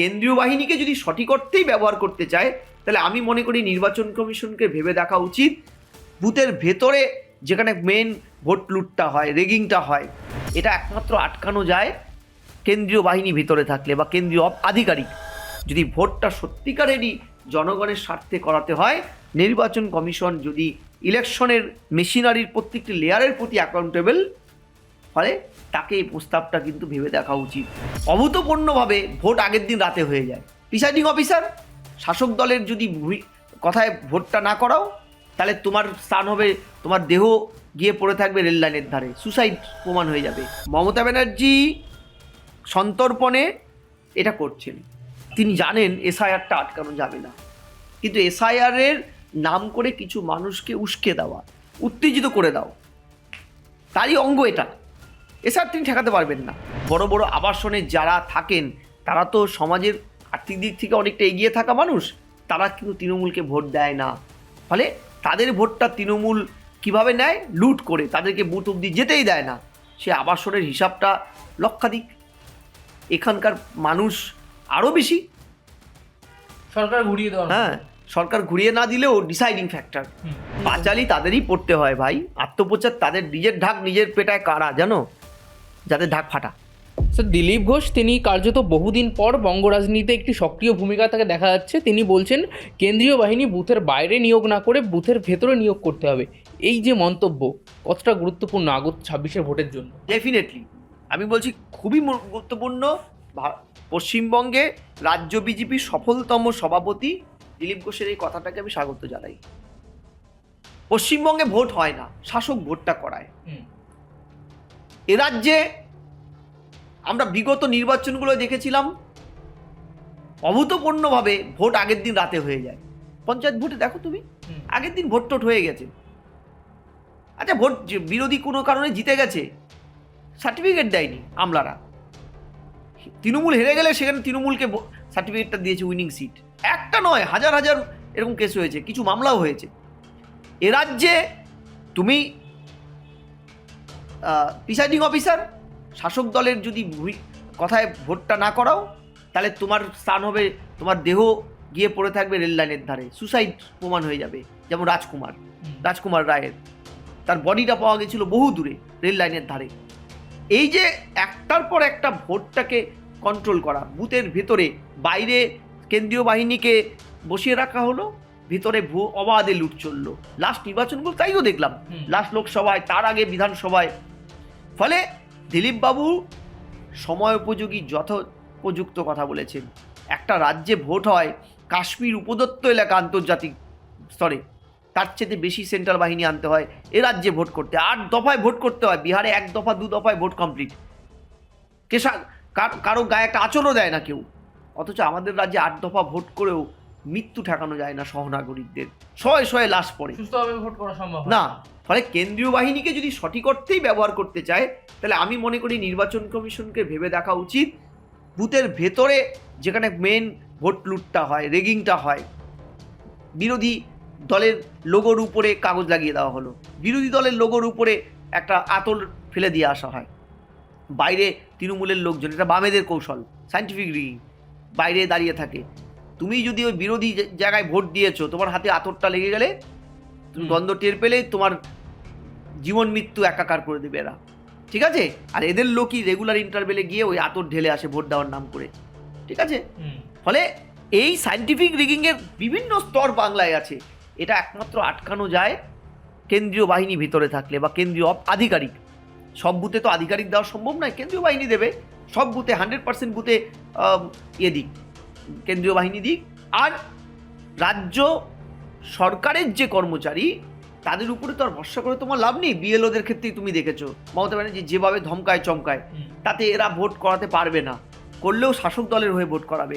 কেন্দ্রীয় বাহিনীকে যদি সঠিক অর্থেই ব্যবহার করতে চায়, তাহলে আমি মনে করি নির্বাচন কমিশনকে ভেবে দেখা উচিত। বুথের ভেতরে যেখানে মেন ভোট লুটটা হয় রেগিংটা হয়, এটা একমাত্র আটকানো যায় কেন্দ্রীয় বাহিনী ভেতরে থাকলে বা কেন্দ্রীয় আধিকারিক। যদি ভোটটা সত্যিকারেরই জনগণের স্বার্থে করাতে হয়, নির্বাচন কমিশন যদি ইলেকশনের মেশিনারির প্রত্যেকটি লেয়ারের প্রতি অ্যাকাউন্টেবল ফলে তাকে এই প্রস্তাবটা কিন্তু ভেবে দেখা উচিত। অভূতপূর্ণভাবে ভোট আগের দিন রাতে হয়ে যায়। প্রিসাইডিং অফিসার, শাসক দলের যদি কথায় ভোটটা না করাও, তাহলে তোমার স্থান হবে, তোমার দেহ গিয়ে পড়ে থাকবে রেল লাইনের ধারে। সুসাইড প্রমাণ হয়ে যাবে। মমতা ব্যানার্জি সন্তর্পণে এটা করছেন। তিনি জানেন এসআইআরটা আটকানো যাবে না। কিন্তু এসআইআরের নাম করে কিছু মানুষকে উস্কে দেওয়া, উত্তেজিত করে দাও। তারই অঙ্গ এটা। এসআর তিনি ঠেকাতে পারবেন না। বড় বড় আবাসনে যারা থাকেন তারা তো সমাজের আর্থিক দিক থেকে অনেকটা এগিয়ে থাকা মানুষ তারা কিন্তু তৃণমূলকে ভোট দেয় না। ফলে তাদের ভোটটা তৃণমূল কীভাবে নেয়? লুট করে তাদেরকে বুথ অব্দি যেতেই দেয় না। সে আবাসনের হিসাবটা লক্ষাধিক। এখানকার মানুষ আরও বেশি। সরকার ঘুরিয়ে দেওয়ার হ্যাঁ সরকার ঘুরিয়ে না দিলেও ডিসাইডিং ফ্যাক্টর। পাঁচালি তাদেরই পড়তে হয় ভাই। আত্মপ্রচার তাদের নিজের ঢাক নিজের পেটায় কারা জানো? যাদের ঢাক ফাটা। স্যার দিলীপ ঘোষ তিনি কার্যত বহুদিন পর বঙ্গ রাজনীতিতে একটি সক্রিয় ভূমিকা তাকে দেখা যাচ্ছে। তিনি বলছেন কেন্দ্রীয় বাহিনী বুথের বাইরে নিয়োগ না করে বুথের ভেতরে নিয়োগ করতে হবে। এই যে মন্তব্য কতটা গুরুত্বপূর্ণ আগত ছাব্বিশের ভোটের জন্য? ডেফিনেটলি আমি বলছি খুবই গুরুত্বপূর্ণ। পশ্চিমবঙ্গে রাজ্য বিজেপির সফলতম সভাপতি দিলীপ ঘোষের এই কথাটাকে আমি স্বাগত জানাই। পশ্চিমবঙ্গে ভোট হয় না শাসক ভোটটা করায়। রাজ্যে আমরা বিগত নির্বাচনগুলো দেখেছিলাম অভূতপূর্ণভাবে ভোট আগের দিন রাতে হয়ে যায়। পঞ্চায়েত ভোটে দেখো তুমি আগের দিন ভোট টোট হয়ে গেছে। আচ্ছা ভোট বিরোধী কোনো কারণে জিতে গেছে সার্টিফিকেট দেয়নি আমলারা। তৃণমূল হেরে গেলে সেখানে তৃণমূলকে সার্টিফিকেটটা দিয়েছে উইনিং সিট একটা নয় হাজার হাজার এরকম কেস হয়েছে কিছু মামলাও হয়েছে। এ রাজ্যে তুমি প্রিসাইডিং অফিসার শাসক দলের যদি কথায় ভোটটা না করাও তাহলে তোমার স্থান হবে তোমার দেহ গিয়ে পড়ে থাকবে রেল লাইনের ধারে। সুসাইড প্রমাণ হয়ে যাবে যেমন রাজকুমার রাজকুমার রায়ের। তার বডিটা পাওয়া গেছিল বহু দূরে রেল লাইনের ধারে। এই যে একটার পর একটা ভোটটাকে কন্ট্রোল করা বুথের ভেতরে বাইরে কেন্দ্রীয় বাহিনীকে বসিয়ে রাখা হলো ভিতরে ভূ অবাধে লুট চলল। লাস্ট নির্বাচনগুলো তাই তো দেখলাম লাস্ট লোকসভায় তার আগে বিধানসভায় ফলে দিলীপ বাবু সময় উপযোগী যথোপযুক্ত কথা বলেছেন। একটা রাজ্যে ভোট হয়, কাশ্মীর উপদত্ত এলাকা আন্তর্জাতিক স্তরে, তার চেয়ে বেশি সেন্ট্রাল বাহিনী আনতে হয়, এ রাজ্যে ভোট করতে। আট দফায় ভোট করতে হয়, বিহারে এক দফা, দু দফায় ভোট কমপ্লিট কার- কারও গায়ে একটা আচরও দেয় না কেউ। অথচ আমাদের রাজ্যে আট দফা ভোট করেও মৃত্যু ঠেকানো যায় না সহনাগরিকদের। শয়ে শয়ে লাশ পড়ে। সুস্থভাবে ভোট করা সম্ভব না ফলে কেন্দ্রীয় বাহিনীকে যদি সঠিক অর্থেই ব্যবহার করতে চায় তাহলে আমি মনে করি নির্বাচন কমিশনকে ভেবে দেখা উচিত। বুথের ভেতরে যেখানে মেন ভোট লুটটা হয় রেগিংটা হয় বিরোধী দলের লোগোর উপরে কাগজ লাগিয়ে দেওয়া হলো। বিরোধী দলের লোগোর উপরে একটা আতল ফেলে দিয়ে আসা হয়। বাইরে তৃণমূলের লোকজন এটা বামেদের কৌশল সাইন্টিফিক রিগিং বাইরে দাঁড়িয়ে থাকে। তুমি যদি ওই বিরোধী জায়গায় ভোট দিয়েছ তোমার হাতে আতরটা লেগে গেলে তুমি দ্বন্দ্ব টের পেলে তোমার জীবন মৃত্যু একাকার করে দেবে এরা। ঠিক আছে? আর এদের লোকই রেগুলার ইন্টারভেলে গিয়ে ওই আতর ঢেলে আসে ভোট দেওয়ার নাম করে। ঠিক আছে? ফলে এই সায়েন্টিফিক রিগিংয়ের বিভিন্ন স্তর বাংলায় আছে। এটা একমাত্র আটকানো যায় কেন্দ্রীয় বাহিনী ভিতরে থাকলে বা কেন্দ্রীয় আধিকারিক। সব বুথে তো আধিকারিক দেওয়া সম্ভব নয় কেন্দ্রীয় বাহিনী দেবে। সব বুথে হান্ড্রেড পার্সেন্ট বুথে ইয়ে দিক। কেন্দ্রীয় বাহিনী দিক আর রাজ্য সরকারের যে কর্মচারী তাদের উপরে তো আর ভরসা করে তোমার লাভ নেই। বিএলওদের ক্ষেত্রেই তুমি দেখেছ। মমতা ব্যানার্জি যেভাবে ধমকায় চমকায় তাতে এরা ভোট করাতে পারবে না। করলেও শাসক দলের হয়ে ভোট করাবে।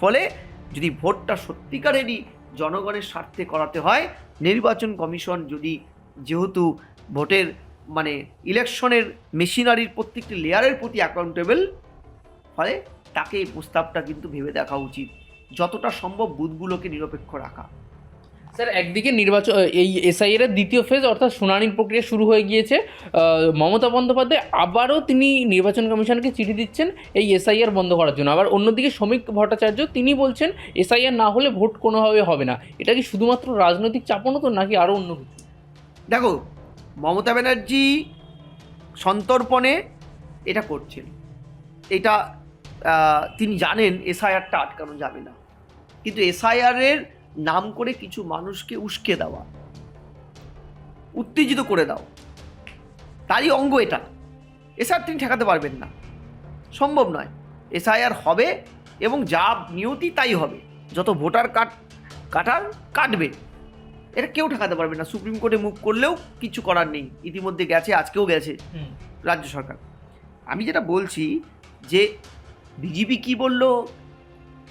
ফলে যদি ভোটটা সত্যিকারেরই জনগণের স্বার্থে করাতে হয় নির্বাচন কমিশন যদি যেহেতু ভোটের মানে ইলেকশনের মেশিনারির প্রত্যেকটি লেয়ারের প্রতি অ্যাকাউন্টেবল ফলে তাকে এই প্রস্তাবটা কিন্তু ভেবে দেখা উচিত। যতটা সম্ভব বুথগুলোকে নিরপেক্ষ রাখা। স্যার একদিকে নির্বাচন এই এসআইএর দ্বিতীয় ফেজ অর্থাৎ শুনানির প্রক্রিয়া শুরু হয়ে গিয়েছে মমতা বন্দ্যোপাধ্যায় আবারও তিনি নির্বাচন কমিশনকে চিঠি দিচ্ছেন এই এসআইআর বন্ধ করার জন্য। আবার অন্যদিকে শ্রমিক ভট্টাচার্য তিনি বলছেন এসআইআর না হলে ভোট কোনোভাবে হবে না। এটা কি শুধুমাত্র রাজনৈতিক চাপনতো নাকি আরও অন্য কিছু? দেখো মমতা ব্যানার্জি সন্তর্পণে এটা করছেন। এটা তিনি জানেন এসআইআরটা আটকানো যাবে না। কিন্তু এসআইআরের নাম করে কিছু মানুষকে উস্কে দেওয়া উত্তেজিত করে দাও তারই অঙ্গ এটা। এসআইআর তিনি ঠেকাতে পারবেন না। সম্ভব নয়। এসআইআর হবে এবং যা নিয়তি তাই হবে। যত ভোটার কাট কাটার কাটবে এটা কেউ ঠেকাতে পারবে না। সুপ্রিম কোর্টে মুভ করলেও কিছু করার নেই। ইতিমধ্যে গেছে আজকেও গেছে রাজ্য সরকার। আমি যেটা বলছি যে বিজেপি কি বলল?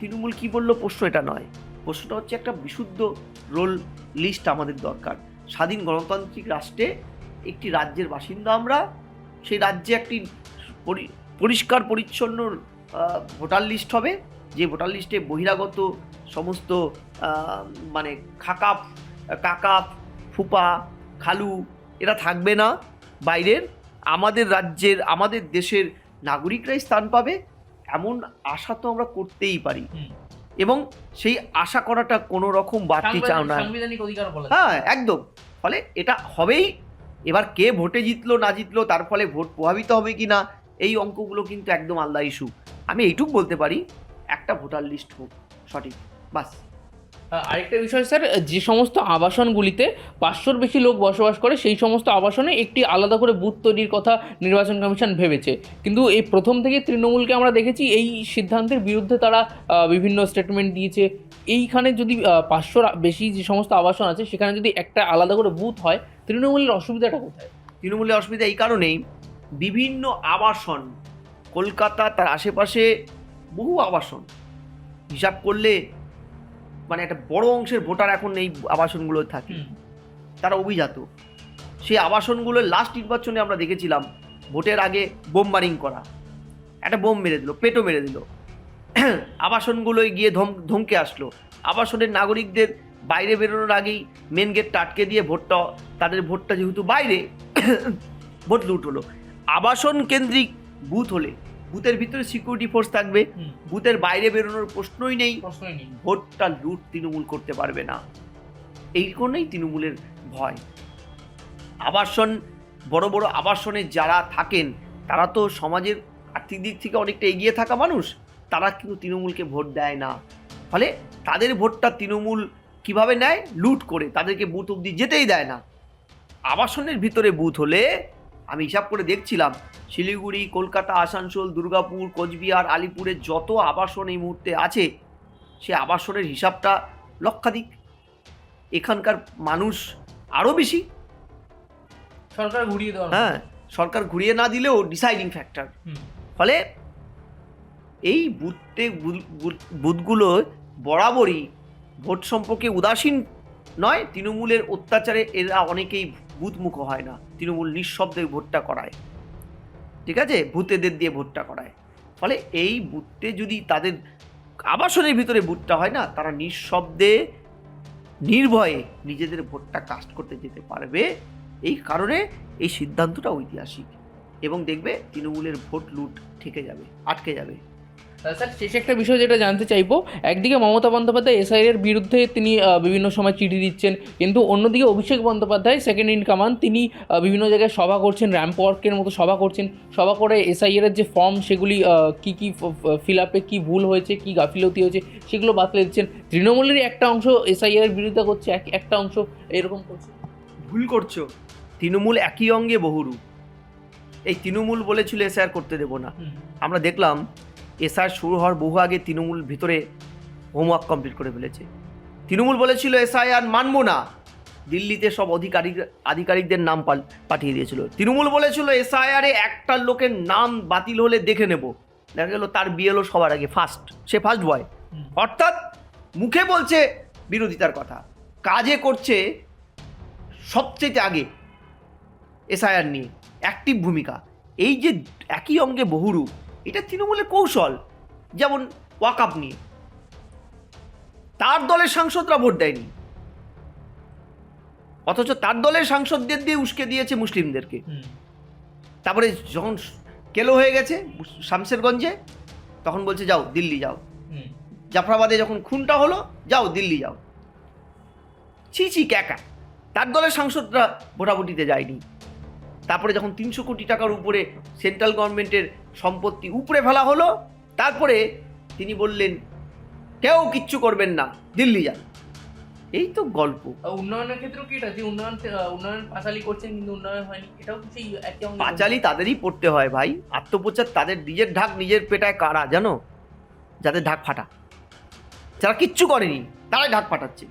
তৃণমূল কি বলল? প্রশ্ন এটা নয়। প্রশ্নটা হচ্ছে একটা বিশুদ্ধ রোল লিস্ট আমাদের দরকার। স্বাধীন গণতান্ত্রিক রাষ্ট্রে একটি রাজ্যের বাসিন্দা আমরা, সেই রাজ্যে একটি পরি- পরিষ্কার, পরিচ্ছন্ন ভোটার লিস্ট হবে। যে ভোটার লিস্টে বহিরাগত সমস্ত মানে খাকা, কাকা, ফুপা, খালু, এরা থাকবে না। বাইরের আমাদের রাজ্যের, আমাদের দেশের নাগরিকরাই স্থান পাবে। এমন আশা তো আমরা করতেই পারি। এবং সেই আশা করাটা কোনো রকম বাড়তি চাও না হ্যাঁ একদম। ফলে এটা হবেই। এবার কে ভোটে জিতলো না জিতলো তার ফলে ভোট প্রভাবিত হবে কি না এই অঙ্কগুলো কিন্তু একদম আলাদা ইস্যু আমি এইটুকু বলতে পারি একটা ভোটার লিস্ট হোক সঠিক বাস। আরেকটা বিষয় স্যার যে সমস্ত আবাসনগুলিতে পাঁচশোর বেশি লোক বসবাস করে, সেই সমস্ত আবাসনে একটি আলাদা করে বুথ তৈরির কথা নির্বাচন কমিশন ভেবেছে। কিন্তু এই প্রথম থেকে তৃণমূলকে আমরা দেখেছি, এই সিদ্ধান্তের বিরুদ্ধে তারা বিভিন্ন স্টেটমেন্ট দিয়েছে। এইখানে যদি পাঁচশোর বেশি যে সমস্ত আবাসন আছে, সেখানে যদি একটা আলাদা করে বুথ হয়, তৃণমূলের অসুবিধাটা কোথায়? তৃণমূলের অসুবিধা এই কারণেই বিভিন্ন আবাসন, কলকাতা, তার আশেপাশে বহু আবাসন হিসাব করলে মানে একটা বড় অংশের ভোটার এখন এই আবাসনগুলো থাকে। তারা অভিজাত। সেই আবাসনগুলো লাস্ট নির্বাচনে আমরা দেখেছিলাম ভোটের আগে বোমবারিং করা। একটা বোম মেরে দিল পেটও মেরে দিল। আবাসনগুলোয় গিয়ে ধম ধমকে আসলো। আবাসনের নাগরিকদের বাইরে বেরোনোর আগেই মেন গেটটা আটকে দিয়ে ভোটটা তাদের ভোটটা যেহেতু বাইরে ভোট লুট হলো। আবাসন কেন্দ্রিক বুথ হলে বুথের ভিতরে সিকিউরিটি ফোর্স থাকবে। বুথের বাইরে বেরোনোর প্রশ্নই নেই। ভোটটা লুট তৃণমূল করতে পারবে না। এই কারণেই তৃণমূলের ভয়। আবাসন বড় বড় আবাসনে যারা থাকেন তারা তো সমাজের আর্থিক দিক থেকে অনেকটা এগিয়ে থাকা মানুষ তারা কিন্তু তৃণমূলকে ভোট দেয় না। ফলে তাদের ভোটটা তৃণমূল কীভাবে নেয়? লুট করে। তাদেরকে বুথ অব্দি যেতেই দেয় না। আবাসনের ভিতরে বুথ হলে আমি হিসাব করে দেখছিলাম শিলিগুড়ি কলকাতা আসানসোল দুর্গাপুর কোচবিহার আলিপুরের যত আবাসন এই মুহূর্তে আছে সে আবাসনের হিসাবটা লক্ষাধিক। এখানকার মানুষ আরও বেশি। সরকার ঘুরিয়ে দেওয়া হ্যাঁ সরকার ঘুরিয়ে না দিলেও ডিসাইডিং ফ্যাক্টর ফলে এই বুথে বুথগুলো বরাবরই ভোট সম্পর্কে উদাসীন নয় তৃণমূলের অত্যাচারে এরা অনেকেই বুথমুখ হয় না তৃণমূল নিঃশব্দে ভোটটা করায়। ঠিক আছে? ভূতেদের দিয়ে ভোটটা করায়। ফলে এই বুথে যদি তাদের আবাসনের ভিতরে বুথটা হয় না, তারা নিঃশব্দে, নির্ভয়ে নিজেদের ভোটটা কাস্ট করতে যেতে পারবে। এই কারণে এই সিদ্ধান্তটা ঐতিহাসিক। এবং দেখবে তৃণমূলের ভোট লুট ঠেকে যাবে, আটকে যাবে। স্যার শেষে একটা বিষয় যেটা জানতে চাইব একদিকে মমতা বন্দ্যোপাধ্যায় এসআইয়ের বিরুদ্ধে তিনি বিভিন্ন সময় চিঠি দিচ্ছেন কিন্তু অন্যদিকে Abhishek Bandyopadhyay second in command তিনি বিভিন্ন জায়গায় সভা করছেন র্যাম্প ওয়ার্কের মতো সভা করছেন সভা করে এসআইয়ের যে ফর্ম সেগুলি কি কি ফিল আপে কী ভুল হয়েছে কী গাফিলতি হয়েছে সেগুলো বাতলে দিচ্ছেন। তৃণমূলেরই একটা অংশ এসআইয়ের বিরুদ্ধে করছে এক একটা অংশ এরকম করছে। ভুল করছ। তৃণমূল একই অঙ্গে বহুরূপ। এই তৃণমূল বলেছিল এসআর করতে দেবো না। আমরা দেখলাম এসআর শুরু হওয়ার বহু আগে তৃণমূল ভিতরে হোমওয়ার্ক কমপ্লিট করে ফেলেছে। তৃণমূল বলেছিল এসআই আর মানবো না। দিল্লিতে সব অধিকারিক আধিকারিকদের নাম পাঠিয়ে দিয়েছিল। তৃণমূল বলেছিল এসআইআরে একটা লোকের নাম বাতিল হলে দেখে নেব। দেখা গেল তার বিয়ে বিএলও সবার আগে ফার্স্ট সে ফার্স্ট বয় অর্থাৎ মুখে বলছে বিরোধিতার কথা। কাজে করছে সবচেয়ে আগে এসআইআর নিয়ে। অ্যাক্টিভ ভূমিকা। এই যে একই অঙ্গে বহুরূপ এটা তৃণমূলের কৌশল যেমন ওয়াকআপ নিয়ে। তার দলের সাংসদরা ভোট দেয়নি। অথচ তার দলের সাংসদদের দিয়ে উস্কে দিয়েছে মুসলিমদেরকে। তারপরে যখন কেলো হয়ে গেছে শামশেরগঞ্জে তখন বলছে যাও দিল্লি যাও। জাফরাবাদে যখন খুনটা হলো যাও দিল্লি যাও। ছি ছি ক্যাকা। তার দলের সাংসদরা ভোটাভুটিতে যায়নি। তারপরে যখন তিনশো কোটি টাকার উপরে সেন্ট্রাল গভর্নমেন্টের সম্পত্তি উপরে ফেলা হলো তারপরে তিনি বললেন কেউ কিচ্ছু করবেন না দিল্লি যান। এই তো গল্প। উন্নয়নের ক্ষেত্রেও কি এটা? যে উন্নয়ন উন্নয়ন পাঁচালি করছেন কিন্তু উন্নয়ন হয়নি এটাও কি সেই একই পাঁচালি তাদেরই পড়তে হয় ভাই আত্মপ্রচার তাদের নিজের ঢাক নিজের পেটায় কারা জানো? যাদের ঢাক ফাটা। যারা কিচ্ছু করেনি তারাই ঢাক ফাটাচ্ছে।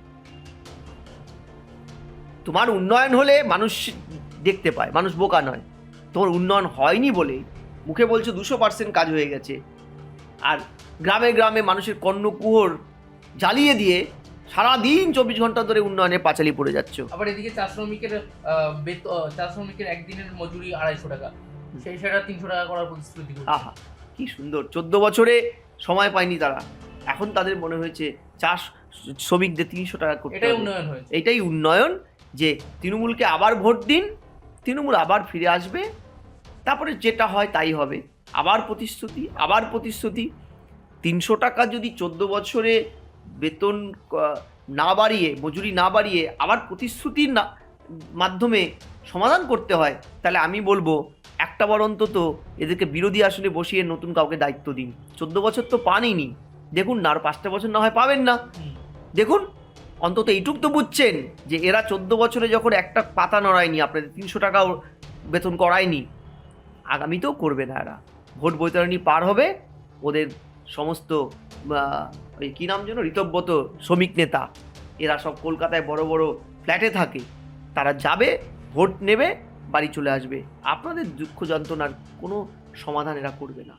তোমার উন্নয়ন হলে মানুষ দেখতে পায়। মানুষ বোকা নয়। তোমার উন্নয়ন হয়নি বলে মুখে বলছো দুশো পার্সেন্ট কাজ হয়ে গেছে। আর গ্রামে গ্রামে মানুষের কর্ণকুহর জ্বালিয়ে দিয়ে সারাদিন চব্বিশ ঘণ্টা ধরে উন্নয়নের পাঁচালি পড়ে যাচ্ছ। আবার এদিকে চা শ্রমিকের চা শ্রমিকের একদিনের মজুরি আড়াইশো টাকা। সেই সেটা তিনশো টাকা করার প্রতিশ্রুতি। আহা কি সুন্দর। চোদ্দ বছরে সময় পায়নি তারা। এখন তাদের মনে হয়েছে চাষ শ্রমিকদের তিনশো টাকা করতে এটাই উন্নয়ন হয়েছে। এটাই উন্নয়ন যে তৃণমূলকে আবার ভোট দিন তৃণমূল আবার ফিরে আসবে তারপরে যেটা হয় তাই হবে। আবার প্রতিশ্রুতি আবার প্রতিশ্রুতি। তিনশো টাকা যদি চোদ্দ বছরে বেতন না বাড়িয়ে মজুরি না বাড়িয়ে আবার প্রতিশ্রুতির না মাধ্যমে সমাধান করতে হয় তাহলে আমি বলব একটা বার অন্তত এদেরকে বিরোধী আসনে বসিয়ে নতুন কাউকে দায়িত্ব দিন। চোদ্দ বছর তো পানইনি। দেখুন না আর পাঁচটা বছর না হয় পাবেন না। দেখুন অন্তত এইটুক তো বুঝছেন যে এরা চোদ্দ বছরে যখন একটা পাতা নড়ায়নি, আপনাদের তিনশো টাকাও বেতন করায়নি। আগামীতেও করবে না এরা। ভোট বৈতরণী পার হবে, ওদের সমস্ত ওই কী নাম যেন, ঋতব্রত শ্রমিক নেতা, এরা সব কলকাতায় বড় বড় ফ্ল্যাটে থাকে। তারা যাবে, ভোট নেবে, বাড়ি চলে আসবে। আপনাদের দুঃখ যন্ত্রণার কোনো সমাধান এরা করবে না।